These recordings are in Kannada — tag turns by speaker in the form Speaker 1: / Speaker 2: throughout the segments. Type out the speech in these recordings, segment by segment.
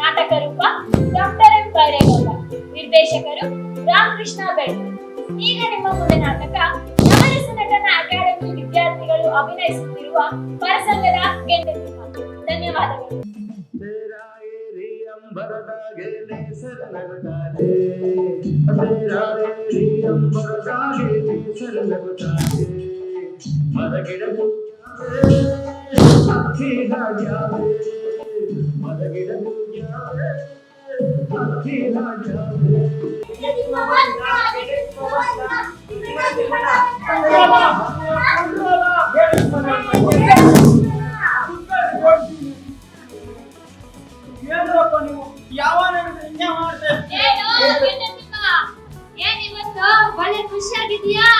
Speaker 1: ನಾಟಕ ರೂಪ ಡಾಕ್ಟರ್ ಎಂ ಬೈರೇಗೌಡ ನಿರ್ದೇಶಕರು ರಾಮಕೃಷ್ಣ ಬೆಳ್ಳ. ಈಗ ನಿಮ್ಮ ಮುಂದೆ ನಾಟಕ ನವರಸ ನಟನ ಅಕಾಡೆಮಿ ವಿದ್ಯಾರ್ಥಿಗಳು ಅಭಿನಯಿಸುತ್ತಿರುವ ಪರಸಂಗದ ಗೆದ್ದೆ ಧನ್ಯವಾದಗಳು.
Speaker 2: ಮಾಡ್ತಾ
Speaker 1: ಏನು ಇವತ್ತು ಖುಷಿಯಾಗಿದೀಯಾ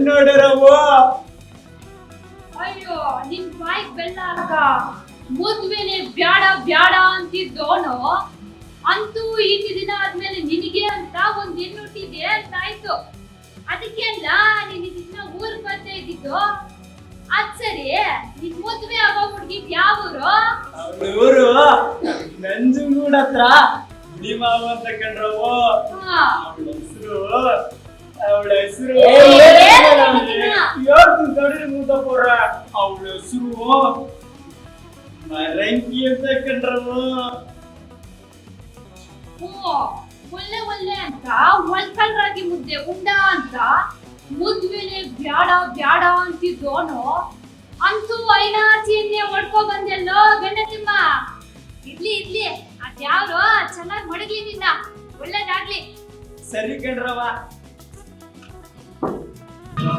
Speaker 2: ಏನ್ ನೋಡಿರವು
Speaker 1: ಅಯ್ಯೋ ನಿನ್ ಬಾಯಿಗ್ ಬೆಲ್ಲ ಅಕ್ಕ ಮದ್ವೆನೆ ಬ್ಯಾಡ ಬ್ಯಾಡ ಅಂತಿದ್ದೋನು? ಅಂತೂ ಇಷ್ಟು ದಿನ ಆದ್ಮೇಲೆ ನಿನಗೆ ಅಂತ ಒಂದ್ ಹೆಣ್ಣುಟ್ಟಿದೆ ಅಂತ ಆಯ್ತು. ಅದಕ್ಕೆಲ್ಲ ನೀನ್ ಇದನ್ನ ಊರ್ ಬರ್ತಾ ಇದ್ದಿದ್ದು? ಅದ್ ಸರಿ ನಿನ್ ಮದ್ವೆ ಆಗೋ ಹುಡ್ಗಿದ್ ಯಾವ ಊರು
Speaker 2: ಊರು ನಂಜನಗೂಡ ಹತ್ರ. ಭೀಮಾವ ಅಂತ ಕಂಡ್ರವು ಹೆಸರು ಅವಳ ಹೆಸರು? ಹೇಳ್ತೀನಿ ತಡೀರಿ ಮುದ್ದಪ್ಪವ್ರ ಅವಳ ಹೆಸರು ಮರಂಗಿ ಅಂತ ಕಂಡ್ರವು
Speaker 1: ಹ್ಞೂ ಒಳ್ಳೆ ಒಳ್ಳೆ ಅಂತ ಒಳ್ಕಲ್ರಾಗಿ ಮುದ್ದೆ ಉಂಡ ಅಂತ ಮುದ್ವೆನೆ ಬ್ಯಾಡ ಬ್ಯಾಡ ಅಂತಿದ್ದೋನು ಅಂತೂ ಐನಾಚಿಯನ್ನೇ ಹೊಡ್ಕೊ ಬಂದೆಲ್ಲೋ ಗಂಡತಿಮ್ಮ ಇರ್ಲಿ ಇರ್ಲಿ ಅದ್ಯಾವ್ರು ಚೆನ್ನಾಗಿ ಮಡಗ್ಲಿ ನಿನ್ನ ಒಳ್ಳೇದಾಗ್ಲಿ
Speaker 2: ಸರಿ ಕಂಡ್ರವ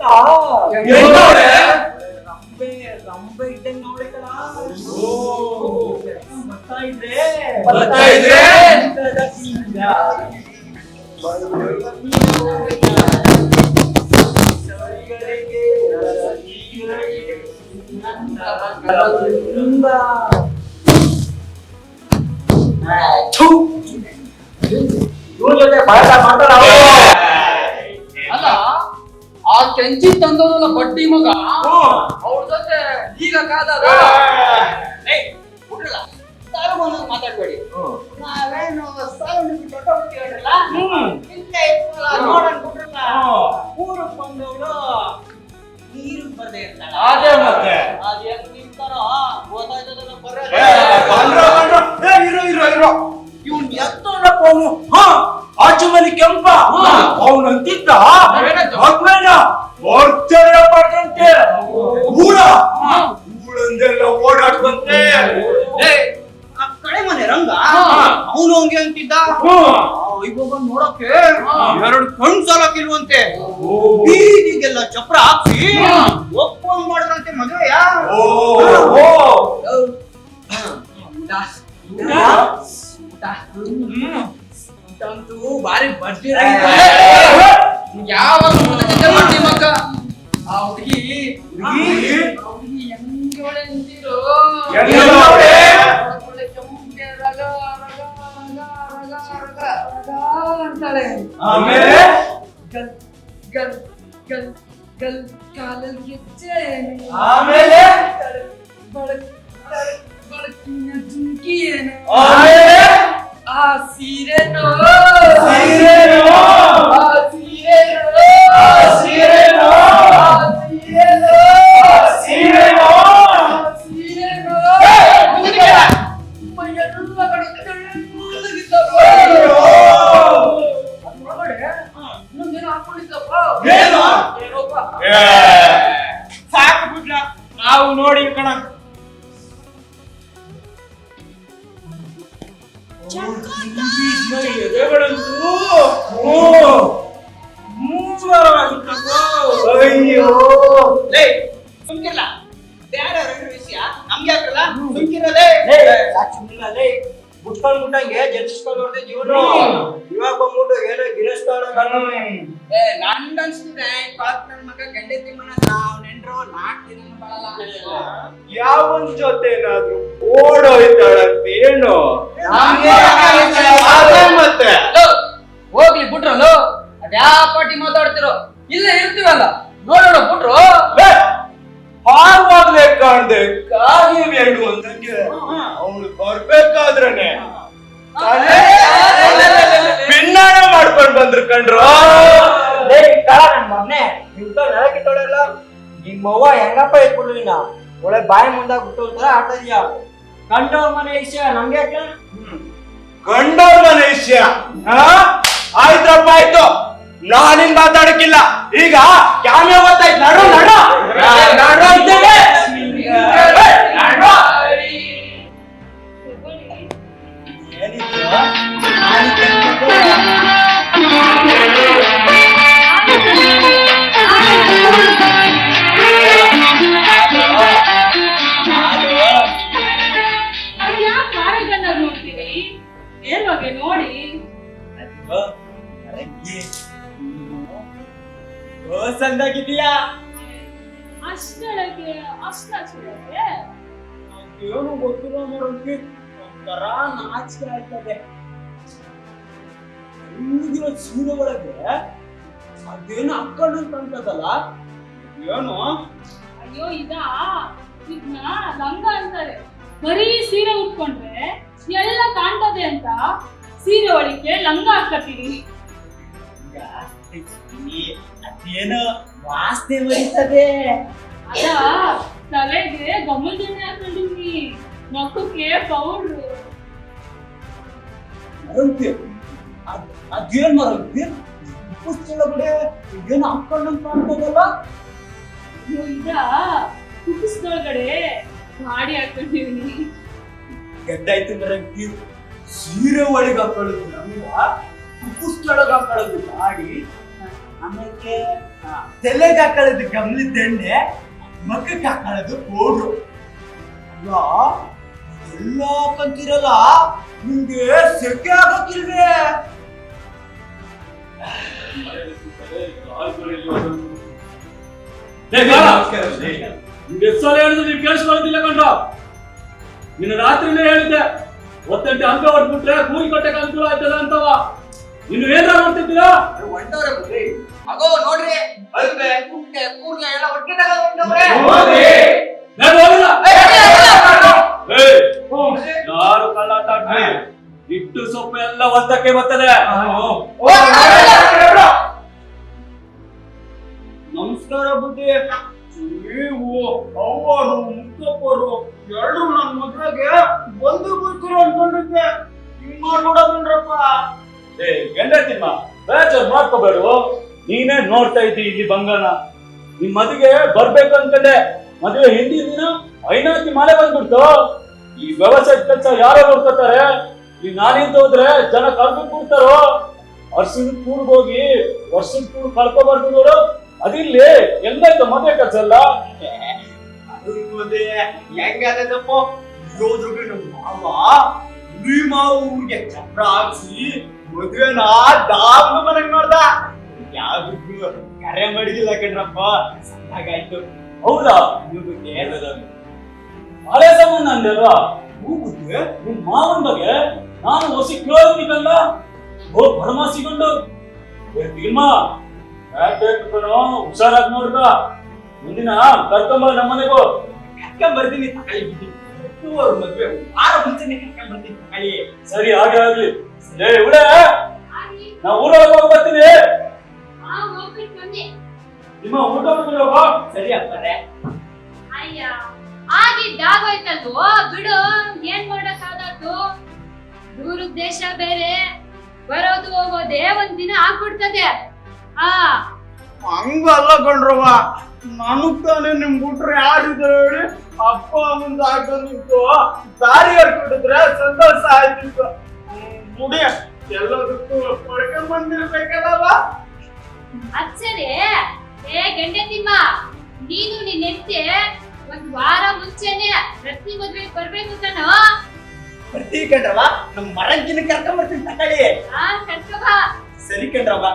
Speaker 2: ಗೊತ್ತಾ? ರಂಬೆ ರಂಬೆ ಇದ್ದಂಗೆ ಅವಳೆ ಕಣ
Speaker 3: ಓ.
Speaker 2: ಬರ್ತಾ ಇದ್ರೆ
Speaker 3: ಬರ್ತಾ ಇದ್ರೆ?
Speaker 4: ಅಲ್ಲ ಆ ಕೆಂಚಿ ತಂದದಲ್ಲ ಬಡ್ಡಿ ಮಗ
Speaker 3: ಹ್ಮ್.
Speaker 4: ಅವ್ರ ಜೊತೆ ಈಗ ಕಾದದ
Speaker 2: ಸಾಲು ಬಂದಾಗ ಮಾತಾಡ್ಬೇಡಿ ನಾವೇನು ಸಾಲು ಬಿಟ್ಟು
Speaker 5: ಅಂತೂ ಬಾರಿ ಬರ್ತೀರಾಗಿದೆ ಯಾವಾಗ ಬಡ್ಡಿ ಮಗ ಆ ಹುಡುಗಿ. ಹುಡುಗಿ? ಹೆಂಗೋಳೆ ಅಂತೀರೋ ಅಂತಾಳೆ.
Speaker 6: ಆಮೇಲೆ?
Speaker 5: ಗಲ್ ಗಲ್ ಗಲ್ ಗಲ್ ಕಾಲಲ್ಲಿ ಗೆಜ್ಜೆ.
Speaker 6: ಆಮೇಲೆ?
Speaker 5: ಬಳಕ್ ಬಳಕ್ ಬಳಕಿನ ಜುಂಕಿ ಏನು
Speaker 6: ಆಮೇಲೆ
Speaker 5: ಆ ಸೀರೆನೋ
Speaker 6: ಸೀರೆನೋ?
Speaker 5: ಆ ಸೀರೆನೋ
Speaker 6: ಆ ಯಾವನ್ ಜೊತೆನಾದ್ರೂ ಓಡೋಯ್ತಾಳಂತೆ ಏನು ಮತ್ತೆ.
Speaker 5: ಹೋಗ್ಲಿ ಬಿಟ್ರಲ್ಲೋ ಅದ್ಯಾ ಪಾಟಿ ಮಾತಾಡ್ತಿರೋ? ಇಲ್ಲೇ ಇರ್ತೀವಲ್ಲ. ನೋಡೋಣ ಬಿಟ್ರು
Speaker 6: ಹಾರ್ವಾಗ್ಲೇ ಕಾಣ್ದೆ ಕಾಗಿ ಬೇಡು ಅಂದಂಗೆ. ಅವಳು ಬರ್ಬೇಕಾದ್ರನೆ. ಭಿನ್ನಾಣ ಮಾಡ್ಕೊಂಡ್ ಬಂದ್ರು ಕಣ್ರು.
Speaker 2: ಮೊನ್ನೆ ನಿಮ್ಗೆ ನನ್ ಮಗ್ನೆ ನಿಂತ ನೆಲಕ್ಕೆ ತೊಳೆಯಲ್ಲ ನಿಮ್ಮ ಅವ್ವ ಹೆಂಗಪ್ಪ ಇಟ್ಬಿಡ್ಲು ಇನ್ನ? ಒಳ್ಳೆ ಬಾಯಿ ಮುಂದಾಗ ಬಿಟ್ಟು ಒಂಥರ ಆಟ ಇದೆಯಾ? ಕಂಡವ್ರ ಮನೆ ವಿಷಯ ನಮ್ಗೆ
Speaker 6: ಗಂಡವ್ರ ಮನೆ ವಿಷಯ? ಆಯ್ತಪ್ಪ, ಆಯ್ತು. ನಾನಿನ್ ಮಾತಾಡಕ್ಕಿಲ್ಲ. ಈಗ ಕ್ಯಾಮ್ರಾ ಗೊತ್ತಾಯ್ತು. ನಡು ನಡು ನಡು.
Speaker 2: ಅದೇನು ಅಕ್ಕಂಡು ಕಾಣ್ತದಲ್ಲ ಏನು?
Speaker 3: ಅಯ್ಯೋ ಇದ? ಇದನ್ನ ಲಂಗ ಅಂತಾರೆ. ಬರೀ ಸೀರೆ ಉಟ್ಕೊಂಡ್ರೆ ಎಲ್ಲ ಕಾಣ್ತದೆ ಅಂತ ಸೀರೆ ಒಳಕ್ಕೆ ಲಂಗ ಹಾಕತ್ತೀರಿ.
Speaker 2: ಅದೇನೋ ವಾಸನೆ ಬರೀತದೆ
Speaker 3: ಅದ ತಲೆಗೆ ಗಮನದೆಣ್ಣೆ ಹಾಕೊಂಡಿನಿ ಮಕ್ಕಕ್ಕೆ ಪೌಡ್ರು
Speaker 2: ಮರಂತೆ ಅದ್- ಅದೇನ್ ಮರಂತೆ ಪುಸ್ತಕದೊಳಗಡೆ ಏನು ಹಾಕೊಂಡು ಕಾಣ್ತದಲ್ಲ?
Speaker 3: ಈಗ ಇದ ಮಾಡಿ ಗಾಡಿ ಹಾಕೊಂಡಿವ್ನಿ
Speaker 2: ಗದ್ದಾಯ್ತು ಮರಂತಿ ಸೀರೆ ಒಳಗೆ ಹಾಕೊಳ್ಳೋದು ನಮ್ಗ? ಪುಸ್ತಕದೊಳಗೆ ಹಾಕೊಳ್ಳೋದು ಗಾಡಿ ಆಮೇಲೆ ತಲೆಗೆ ಹಾಕೊಳ್ಳೋದು ಗಮಲಿ ಎಣ್ಣೆ ಮಕ್ಕಕ್ಕೆ ಹಾಕೊಳ್ಳೋದು ಪೌಡ್ರು. ಅಲ್ಲ ಎಲ್ಲ ಹಾಕಂತಿರಲ್ಲ? ನಿಮ್ಗೆ ಸೆಕೆ ಆಗಕ್ಕಿಲ್ವೇ
Speaker 7: ಎಷ್ಟು ಹೇಳಿದ್ರು ನೀವು ಕೇಳಿಸ್ಕೊಳ್ಳೋದಿಲ್ಲ ಕಂಡ ನಿನ್ನ ರಾತ್ರಿನೇ ಹೇಳಿದ್ದೆ ಒತ್ತಂಟೆ ಅಂಕ ಹೊಡ್ಬಿಟ್ರೆ ಕೂಲಿ ಕಟ್ಟಕ್ಕೆ ಅನುಕೂಲ ಆಯ್ತದ ಅಂತವ ಇನ್ನು ಏನಾರ
Speaker 5: ಬಿಡ್ರಿ ಅಗೋ ನೋಡ್ರಿ ಅಲ್ವೇ ಕುಂಟೆ ಕೂರ್ಗೆ ಎಲ್ಲ ಒಟ್ಟಿಗೆ.
Speaker 7: ಬೇಗ ಹೋಗಿಲ್ಲ ಯಾರು ಕಳ್ಳಾಟ ಇಟ್ಟು ಸೊಪ್ಪು ಎಲ್ಲ ಒಂದಕ್ಕೆ ಬರ್ತದೆ.
Speaker 2: ನಮಸ್ಕಾರ ಬುದ್ಧಿ. ನೀವು ಅವರು ಮುತ್ತಪ್ಪರು ಎರಡು ನನ್ನ ಮಗಳಿಗೆ ಬಂದು ಬರ್ತೀರ ಅನ್ಕೊಂಡಿದ್ದೆ. ಹಿಂಗ್ ನೋಡಪ್ಪ
Speaker 7: ಏ ಗಂಡತಿಮ್ಮ ಬೇಜಾರ್ ಮಾಡ್ಕೋಬೇಡು. ನೀನೇ ನೋಡ್ತಾ ಇದ್ದಿ ಇಲ್ಲಿ ಬಂಗಾನ. ನಿಮ್ ಮದುವೆ ಬರ್ಬೇಕು ಅನ್ಕಂಡೆ. ಮದುವೆ ಹಿಂದಿನ ದಿನ ಐನಾತಿ ಮಳೆ ಬಂದ್ಬಿಡ್ತು. ಈ ವ್ಯವಸಾಯ ಕೆಲಸ ಯಾರೋ ನೋಡ್ಕೊತಾರೆ. ಈ ನಾನಿಂದ ಹೋದ್ರೆ ಜನ ಕಳ್ಕೊಂಡ್ ಕೂಡ್ತಾರೋ ವರ್ಷದ ಕೂಡ್ ಹೋಗಿ ವರ್ಷದ ಕೂಡ್ ಕಳ್ಕೊಬಾರ್ದು ನೋಡು. ಅದಿಲ್ಲಿ ಹೆಂಗಾಯ್ತು ಮದುವೆ
Speaker 3: ಹೆಂಗಾದಪ್ಪ ಇರೋದ್ರಿಗೆ ನಮ್ಮ ಮಾವ ಉರಿ ಮಾವ ಊರಿಗೆ ಚಪ್ರ ಹಾಕ್ಸಿ ಮದುವೆನ ದಾಮ್ ಮನೆಗ್ ನೋಡ್ದ ಯಾವ್ದು ಕರೆ ಮಾಡಿದಿಲ್ಲ ಕಣ್ರಪ್ಪ. ಸಣ್ಣಗಾಯ್ತು.
Speaker 7: ಹೌದಾ?
Speaker 3: ನೀವು
Speaker 7: ಹಳೆ ಸಂಬಂಧ ಅಂದಲ್ವಾ ನಿಮ್ಮ ಮಾವನ್ ಬಗ್ಗೆ ನಾನು ಹೊಸಿ ಕೇಳ್ತೀನಲ್ಲ ಓ ಪರಮ ಸಿಗೊಂಡು ಭೀಮಾ. ಹುಷಾರಾಗಿ ನೋಡ್ಕ. ಮುಂದಿನ ಕರ್ಕೊಂಬ ನಮ್ಮನೆಗೂ.
Speaker 3: ಕರ್ಕೊಂಡ್ ಬರ್ತೀನಿ ಅವ್ರ ಮದ್ವೆ. ಮುಂಚೆನೆ ಕರ್ಕೊಂಡ್ ಬರ್ತೀನಿ
Speaker 7: ಸರಿ ಹಾಗೆ ಆಗ್ಲಿ. ಏ ಇವಳೆ ನಾ ಊರೊಳಗೆ ಹೋಗಿ ಬರ್ತೀನಿ. ನಿಮ್ಮ ಊಟ ಹೋಗೋ.
Speaker 3: ಸರಿ ಅಪ್ಪರೇ.
Speaker 1: ಅಯ್ಯ ಆಗಿದ್ದಾಗೋಯ್ತಲ್ವೋ? ಬಿಡು ಏನ್ ಮಾಡಕ್ಕಾಗತ್ತು ದೂರದ ದೇಶ ಬೇರೆ ಬರೋದು ಹೋಗೋದೇ ಒಂದ್ ದಿನ ಆಗ್ಬಿಡ್ತದೆ. ಆ.
Speaker 3: ಹಂಗಲ್ಲ ಕಣ್ರವ್ವ ನನಗ್ ತಾನೇ ನಿಮ್ ಬಿಟ್ರೆ ಯಾರಿದ್ರು ಹೇಳಿ ಅಪ್ಪ ಮುಂದೆ ಹಾಕೊಂಡಿತ್ತು ದಾರಿ ಹರ್ಕೊಂಡಿದ್ರೆ ಸಂತೋಷ ಆಯ್ತಿತ್ತು. ಮುಡಿ ಎಲ್ಲದಕ್ಕೂ ಪಡ್ಕೊಂಡ್ ಬಂದಿರ್ಬೇಕಲ್ಲವ?
Speaker 1: ಅದ್ ಸರಿ ಏ ಗಂಡೆ ತಿಮ್ಮ ನೀನು ನಿನ್ ಹೆಂಡ್ತಿ ಒಂದ್ ವಾರ ಮುಂಚೆನೆ ರತ್ನಿ ಮದ್ವೆಗ್ ಬರ್ಬೇಕು ಕಣೋ?
Speaker 3: ಬರ್ತೀವಿ ಕಣ್ರವ್ವ ನಮ್ ಮರಂಕಿನ ಕರ್ಕೊಂಡ್ ಬರ್ತೀನಿ ತಗೊಳ್ಳಿ
Speaker 1: ಆ ಕರ್ಕೊ ಬಾ
Speaker 3: ಸರಿ ಕಣ್ರವ್ವ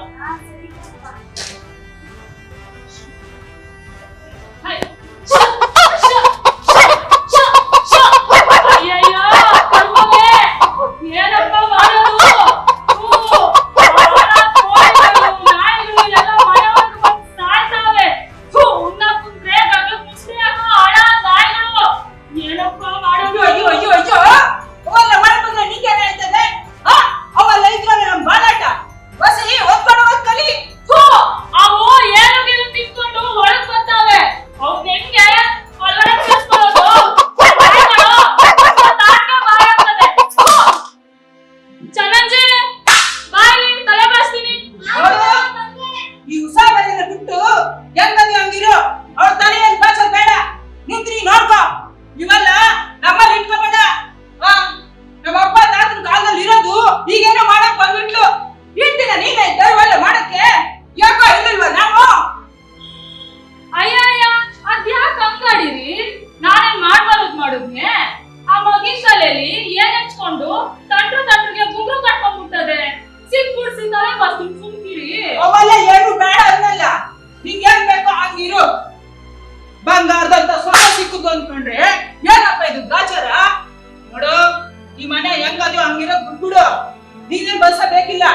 Speaker 4: ಬೇಕಿಲ್ಲ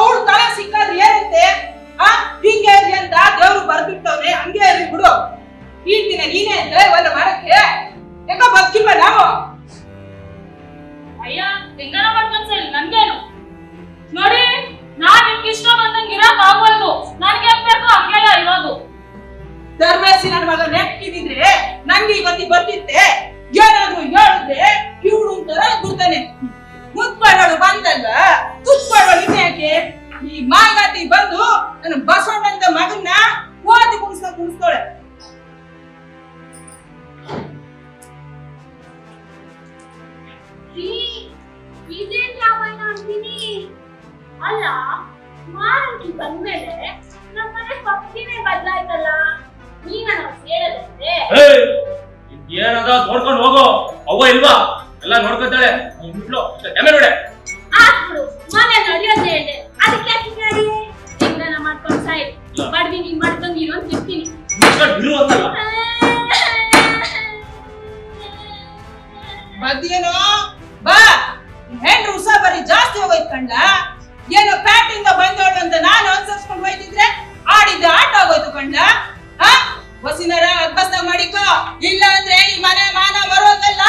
Speaker 4: ಅವ್ಳು ತಲೆ ಸಿಕ್ಕಾದ್ರೆ ಏನಂತೆ? ಆ ಹಿಂಗೆ ಇರ್ಲಿ ಅಂತ ದೇವ್ರು ಬರ್ಬಿಟ್ಟವ್ರೆ ಹಂಗೆ ಇರ್ಲಿ ಬಿಡು. ಈ ದಿನ ನೀನೇ ಅಂದ್ರೆ ಒಂದ್ ಮಾಡಕ್ಕೆ ಯಾಕ ಬದುಕಿಲ್ವ ನಾವು?
Speaker 1: ಅಯ್ಯ ಹೆಂಗನ ಮಾಡ್ಕೊಂಡ್ ಸರಿ ನನ್ಗೇನು? ನೋಡಿ ನಾನ್ ನಿಮ್ಗೆ ಇಷ್ಟ ಬಂದಂಗ್ ಇರಕ್ ಆಗೋದು ನನ್ಗೆ ಹೆಂಗ್ ಬೇಕೋ ಹಂಗೆಲ್ಲ ಇರೋದು.
Speaker 4: ಧರ್ಮೇಶಿ ನನ್ನ ಮಗ ನೆಟ್ಟಿದ್ರೆ ನಂಗೆ ಇವತ್ತಿ ಬರ್ತಿತ್ತೆ. ಏನಾದ್ರು ಹೇಳಿದ್ರೆ ಇವಳು ಅಂತಾರ ಗುರ್ತಾನೆ ಮುತ್ಕೊಳ್ಳೋಳು ಬಂದಲ್ಲ ತುತ್ಕೊಳ್ಳೋಳು ಇನ್ಯಾಕೆ ಈ ಮಾಂಗಾತಿ ಬಂದು ನನ್ನ ಬಸವಣ್ಣಂತ ಮಗನ್ನ ಓದಿ ಕುಣಿಸ್ತಾ ಕುಣಿಸ್ತಾಳೆ
Speaker 1: ಇದೇನ್ ರಾಮಾಯಣ ಅಂತೀನಿ ಅಲ್ಲ ಮಾರಂಕಿ ಬಂದ್ಮೇಲೆ ನಮ್ಮನೆ ಪಕ್ಷಿನೇ ಬದ್ಲಾಯ್ತಲ್ಲ ನೀನ
Speaker 7: ಏಯ್ ಏನದ? ನೋಡ್ಕೊಂಡು ಹೋಗೋ. ಅವ್ವ ಇಲ್ವಾ? ಎಲ್ಲ ನೋಡ್ಕೊತಾಳೆ. ಬಿಟ್ಲು ಎಮ್ಮೆ ನೋಡೆ.
Speaker 1: ಆತ್ಬಿಡು ಮನೆ ನಡೆಯೋದೇ ಇದೆ ಅದಕ್ಕೆ ಯಾಕೆ ನಡಿ ಹೆಂಗನ ಮಾಡ್ಕೊಂಡು ಸಾಯ್. ಬಡ್ವಿ ನೀನ್ ಮಾಡ್ದಂಗ್ ಇರೋ ಅಂತ ಇರ್ತೀನಿ.
Speaker 7: ಇರು ಅಂತಲ್ಲ.
Speaker 4: ಮತ್ತೇನೋ ಬಾ. ಹೆಂಡ್ರು ಉಸ ಬರೀ ಜಾಸ್ತಿ ಹೋಗೋಯ್ತು ಕಂಡ ಏನೋ ಪ್ಯಾಟಿಂದ ಬಂದವಳು ಅಂತ ನಾನು ಅನ್ಸರ್ಸ್ಕೊಂಡು ಹೋಯ್ತಿದ್ರೆ ಆಡಿದ್ದ ಆಟ ಆಗೋಯ್ತು ಕಂಡ ಹಾ? ಹೊಸಿನರ ಅಭ್ಯಾಸ ಮಾಡಿಕೋ. ಇಲ್ಲ ಅಂದ್ರೆ ಈ ಮನೆ ಮಾನ ಬರೋದೆಲ್ಲ?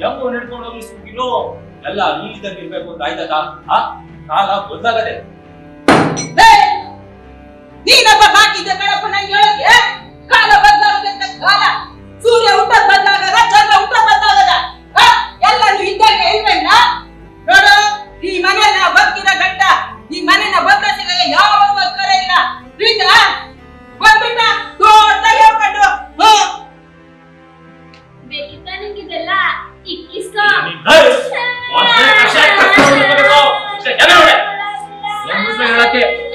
Speaker 3: ಹೆಂಗ್ ಹಿಡ್ಕೊಂಡು ಹೋಗಿ
Speaker 7: ಸುಗ್ಗಿಲು ಎಲ್ಲ ನೀಟಾಗಿ ಇರ್ಬೇಕು ಅಂತ ಆಯ್ತಾ ಆ ಕಾಲ ಬದಲಾಗದೆ
Speaker 4: ನೀನಪ್ಪ ಕಾಲ ಬದಲಾಗದಂತ ಕಾಲ. ಸೂರ್ಯ ಊಟ ಊಟ ಎಲ್ಲರೂ ಇದ್ದಾಗ ನೋಡು ಈ ಇಲ್ಲ?
Speaker 1: ಬೇಕಿತ್ತ ನಿಂಗಿದೆಲ್ಲ?
Speaker 7: इसका बहुत अच्छा कस्टमर को देखो या मुझ में
Speaker 4: लड़के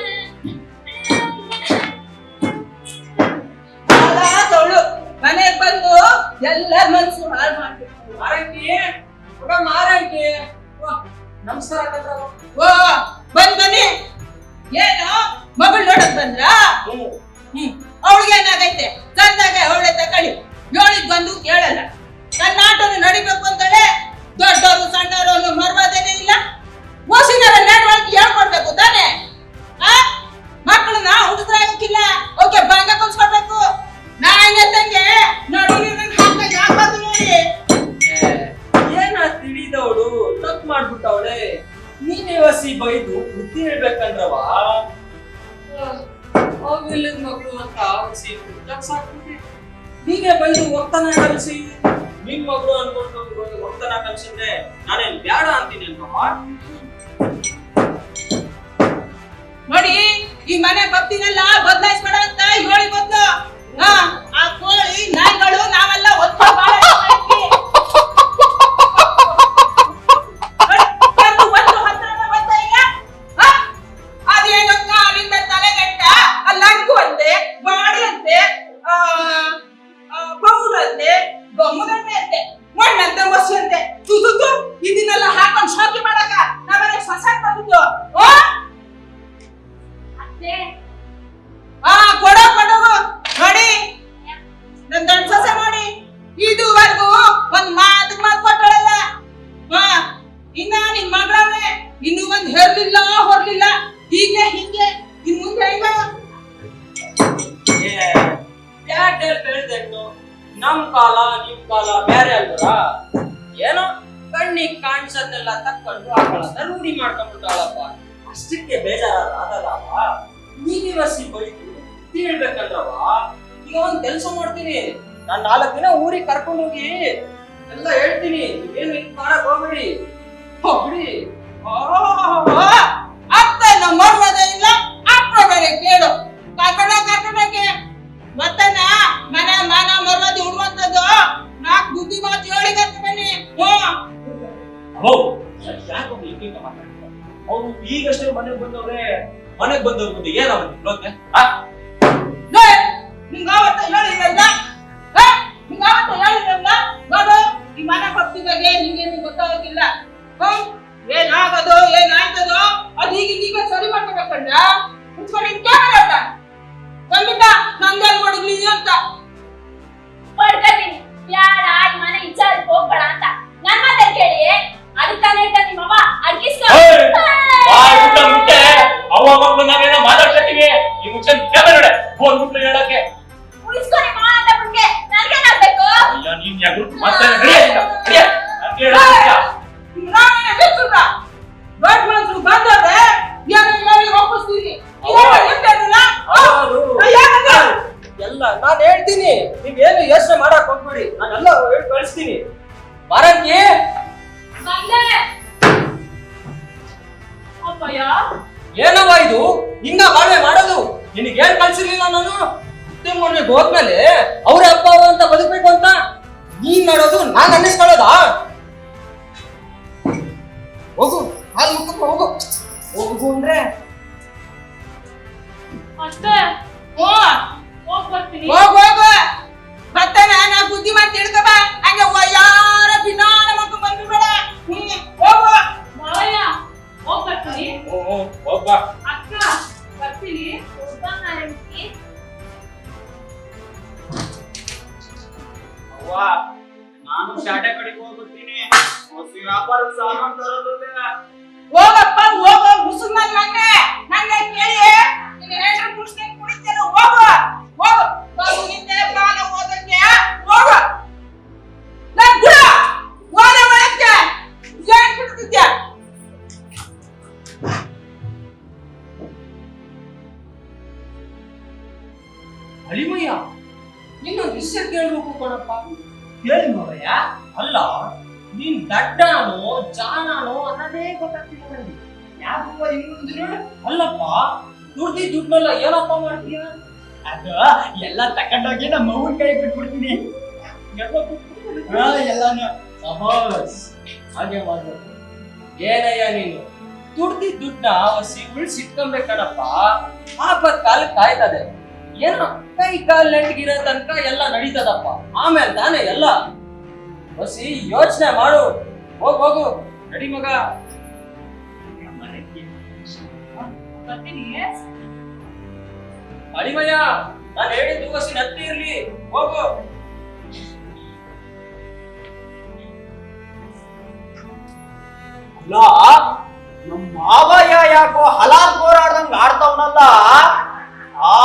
Speaker 4: ಕಸಿ ಬೈದು
Speaker 8: ಬುದ್ಧಿ ಹೇಳ್ಬೇಕಂದ್ರವ? ಅವ್ರಿಲ್ಲದ ಮಗಳು ಅಂತ ಆವರಿಸಿ ಸಾಕ್ಬಿಟ್ರಿ ಹೀಗೆ ಬೈದು ಒತ್ತನ ಕಲಿಸಿ. ನಿನ್ ಮಗಳು ಅನ್ಕೊಂಡು ಒತ್ತನ ಕಲಿಸಿದ್ರೆ ನಾನೇನ್ ಬೇಡ ಅಂತೀನಿ ಅಲ್ವ?
Speaker 4: ನೋಡಿ ಈ ಮನೆ ಬತ್ತಿನಲ್ಲ ಬದಲಾಯಿಸ್ಬೇಡ ಅಂತ ಹೇಳಿ ಮೊದ್ಲು ಆ ಕೋಳಿ ನಾಯಿಗಳು ನಾವೆಲ್ಲ ಒತ್ತ
Speaker 8: ಎಲ್ಲ ಹೇಳ್ತೀನಿ. ಏನು ಮಾಡಕ್ ಹೋಗ್ಬೇಡಿ ಹೋಗ್ಬಿಡಿ
Speaker 4: ಇಲ್ಲ. ಮನ ನಾಕ್ ಬುದ್ಧಿ ಮಾತು
Speaker 7: ಹೋ. ಈಗ ಈಗಷ್ಟೇ ಮನೆಗೆ ಬಂದವ್ರೆ ಮನೆಗೆ ಬಂದವ್ರ
Speaker 4: ನಿಂಗ ಹೇಳಿಲ್ಲ ವಿಮಾನ ಭಕ್ತಿ ಬಗ್ಗೆ ನಿಮ್ಗೇನು ಗೊತ್ತಾಗೋದಿಲ್ಲ ಏನಾಗೋದು, ಏನಾಯ್ತದೋ, ಅದು ಈಗ ಈಗ ಸರಿ ಮಾಡ್ಕೋಬೇಕಂದ್ರ ಮುಚ್ಕೊಂಡು ಬಂದ್ಬಿಟ್ಟ ನಂದೇನು ಮಾಡಿದ್ಲಿ ಅಂತ?
Speaker 8: ಕಳ್ಸಿರ್ಲಿಲ್ಲ ನಾನು. ಮತ್ತೆ ಮಾಡ್ಬೇಕು ಹೋದ್ಮೇಲೆ ಅವ್ರ ಅಪ್ಪ ಅವ್ವ ಅಂತ ಬದುಕ್ಬೇಕು ಅಂತ ನೀನ್ ಮಾಡೋದು ನಾನ್ ಅನ್ನಿಸ್ಕೊಳ್ಳೋದಾ? ಹೋಗು ಹಾಲು ಮುಖಕ್ಕೆ ಹೋಗು. ಹೋಗು ಅಂದ್ರೆ?
Speaker 3: ಅಷ್ಟೇ.
Speaker 4: ಹ್ಞೂ
Speaker 3: ಹೋಗ್ ಬರ್ತೀನಿ.
Speaker 4: ಹೋಗ್ ಹೋಗು. ಬರ್ತಾನೆ ನಾ ಬುದ್ಧಿ ಮಾಡಿ ತಿಳ್ಕೊ ಬಾ. ಹಂಗೆ ಯಾರ ಮಕ್ಕ ಹ್ಮ್ ಹೋಗು.
Speaker 3: ಮಾವಯ್ಯ ಹೋಗ್ ಬರ್ತೀನಿ.
Speaker 8: ಹೋಗ್ಬಾ
Speaker 3: ಅಕ್ಕ ಬರ್ತೀನಿ. ಹೆಂಡ್ತಿ.
Speaker 2: ಅವ್ವ, ನಾನು ಶಾಟಕಡೆ ಕಡೆಗೆ ಹೋಗ್ಬಿಡ್ತೀನಿ ಹೊಸ ವ್ಯಾಪಾರ ಸಾಮಾನು ತರೋದಿಲ್ಲ
Speaker 4: ಹೋಗಪ್ಪ, ಹೋಗ ಮುಸುಗ್ ನನ್ ಮಗನೇ
Speaker 8: ದುಡ್ದಿ ದುಡ್ಡ ಉಳಿಸಿ ಉಳ್ಸಿಟ್ಕೊಬೇಕಣಪ್ಪ. ಆಪತ್ ಕಾಲ ಕಾಯ್ತದೆ. ಏನೋ ಕೈ ಕಾಲ್ ನೆಟ್ಗಿರೋ ತನಕ ಎಲ್ಲ ನಡೀತದಪ್ಪ. ಆಮೇಲೆ ತಾನೇ ಎಲ್ಲ. ಹಸಿ ಯೋಚನೆ ಮಾಡು. ಹೋಗ್, ಹೋಗು. ನಡಿ ಮಗ. ಅಳಿಮಯ್ಯ, ನಾನು ಹೇಳಿದ್ದು ಹಸಿ ನತ್ತಿ ಇರ್ಲಿ. ಹೋಗು.
Speaker 2: ಅಲ್ಲ ನಮ್ಮ ಮಾವಯ್ಯ ಯಾಕೋ ಹಲಾಲ್ ಹೋರಾಡ್ದಂಗ ಆಡ್ತಾವನಲ್ಲ ಆ